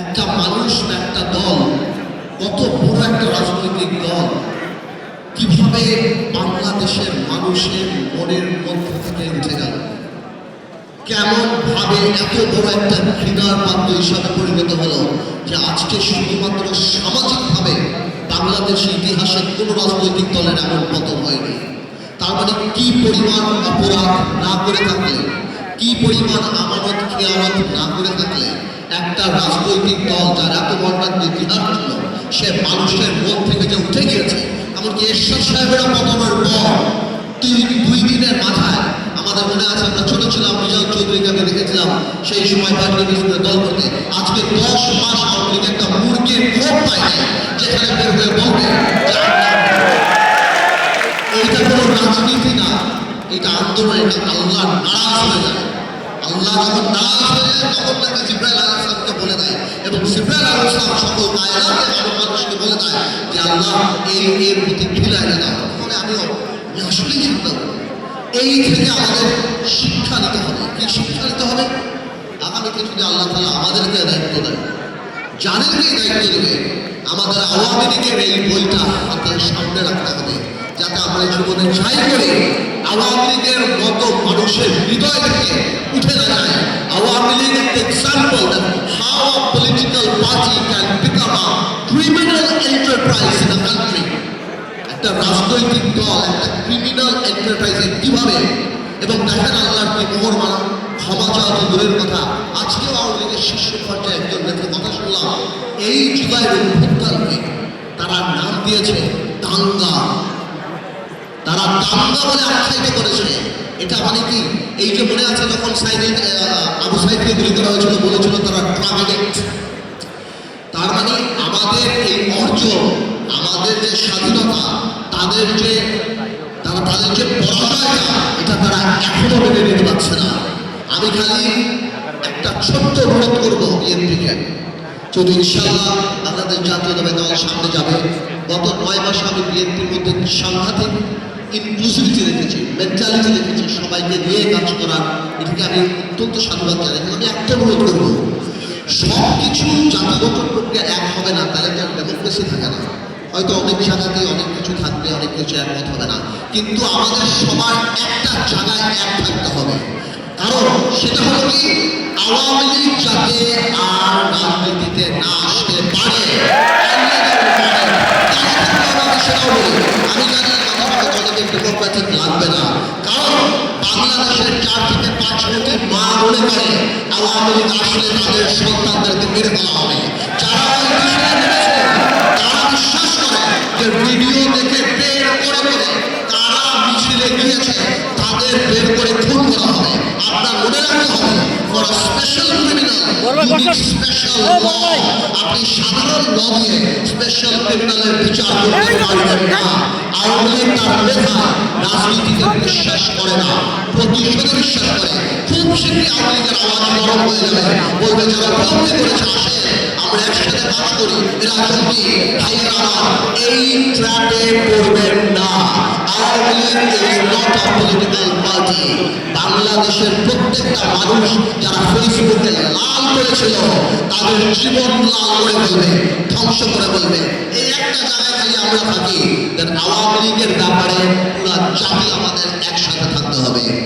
একটা মানুষ একটা দল? কত বড় একটা রাজনৈতিক দল? কীভাবে বাংলাদেশের মানুষের মনের মধ্য থেকে উঠে গেল? কেমন ভাবে এত বড় একটা ঘৃণার পাত্র হিসাবে পরিণত হলো যে আজকে শুধুমাত্র সামাজিকভাবে বাংলাদেশের ইতিহাসে কোনো রাজনৈতিক দলের এমন পতন হয়নি। তার মানে কি পরিমাণ অপরাধ না করে থাকলে, কি পরিমাণ আমানত খেয়ালত না করে থাকলে একটা রাজনৈতিক দল যার এত বড় ইতিহাস ছিল, সে মানুষের মন থেকে যে উঠে গিয়েছে, এমনকি এরশাদ সাহেবের পতনের পর দুই দুই দিনের মাথায় আমাদের মনে আছে, আমরা ছোট ছিলাম, মিজান চৌধুরীকে আমি দেখেছিলাম, সেই সময় পার্টি বিস্কুটের দল করতে আজকে দশ মাস আওয়ামী একটা মুরগির ক্ষোভ পায়নি যেখানে বের হয়ে বলবে যে এইটা কোনো রাজনীতি না, এটা আন্দোলন, এটা আল্লাহ নারাজ হয়ে যায় আল্লাহ যখন নারাজ হয়ে যায়, তখন তাকে জিব্রাইল আলাইহিস বলে দেয় এবং জিব্রাইল আলাইহিস সকল কায়নাতের মানুষকে বলে দেয় যে আল্লাহ এই এর প্রতি ঢিলা এনে দাও। তখন আমিও, আমি আসলেই চিন্তা এই থেকে আমাদের শিক্ষা নিতে হবে। কি শিক্ষা নিতে হবে? আগামীতে যদি আল্লাহ তালা আমাদেরকে দায়িত্ব দেয় যাদেরকে এই দায়িত্ব দেবে, আমাদের আওয়ামী লীগের এই বইটা হাতের সামনে রাখতে হবে, যাতে আমরা জীবনে চাই করে। আওয়ামী লীগের মতো মানুষের হৃদয় থেকে উঠে যায় আওয়ামী লীগ একটা example how a political party can become a criminal enterprise in a country একটা রাজনৈতিক দল, একটা ক্রিমিনাল এন্টারপ্রাইজে কীভাবে? এবং দেখেন আল্লাহর কি মোহর মানা ক্ষমা চাওয়া তো দূরের কথা। আজকেও আওয়ামী লীগের শীর্ষ পর্যায়ে একজন নেতার কথা শুনলাম। এই জুলাইয়ের অভ্যুত্থানকে তারা নাম দিয়েছে দাঙ্গা। তারা দাঙ্গা বলে আখ্যায়িত করেছে এটা মানে কি? এই যে মনে আছে যখন সাইদিন আবু সাইদকে গুলি করা হয়েছিল, বলেছিল তারা ট্রাভেলিক্ট তার মানে আমাদের এই অর্জন, আমাদের যে স্বাধীনতা, তাদের যে, তারা তাদের যে পরাজয়টা, এটা তারা এখনও মেনে নিতে পারছে না। আমি খালি একটা ছোট্ট অনুরোধ করব বিএনপিকে। যদি ইনশাল্লাহ আমাদের জাতীয় দল সামনে যাবে, গত নয় মাসে আমি বিএনপির মধ্যে সাংঘাতিক ইনক্লুসিভিটি দেখেছি মেন্টালিটি দেখেছি, সবাইকে নিয়ে কাজ করা, এটাকে আমি অত্যন্ত সাধুবাদ জানাই আমি একটা অনুরোধ করব সব কিছু জাতিগত প্রক্রিয়া এক হবে না, তাহলে তো ডেমোক্রেসি থাকে না। হয়তো অনেক জায়গাতে অনেক কিছু থাকবে, অনেক কিছু একমত হবে না। কিন্তু আমাদের সবার একটা জায়গায় এক থাকতে হবে। চার থেকে পাঁচ কোটি মা মনে করে আওয়ামী লীগ আসলে তাদের সন্তানদেরকে মেরে দেওয়া হবে। আপনি সাধারণ ল স্পেশাল ক্রিমিনালের বিচার করতে পারবেন না। আওয়ামী লীগ তার মেধা রাজনীতিতে বিশ্বাস করে না প্রতিশোধে বিশ্বাস করে। খুব শীঘ্রই আওয়ামী লীগের আওয়াজ নরম হয়ে যাবে। বলবে যারা বন্দী করেছে আসে আমরা একসাথে কাজ করি। এরা জঙ্গি ভাইয়ের এই ট্র্যাপে পড়বেন না। Awami League is not a political party বাংলাদেশের প্রত্যেকটা মানুষ যারা ফেসবুকে লাল করেছিল তাদের জীবন লাল করে বলবে, ধ্বংস করে বলবে। এই একটা জায়গায় যদি আমরা থাকি আওয়ামী লীগের ব্যাপারে পুরা জাতি আমাদের একসাথে থাকতে হবে।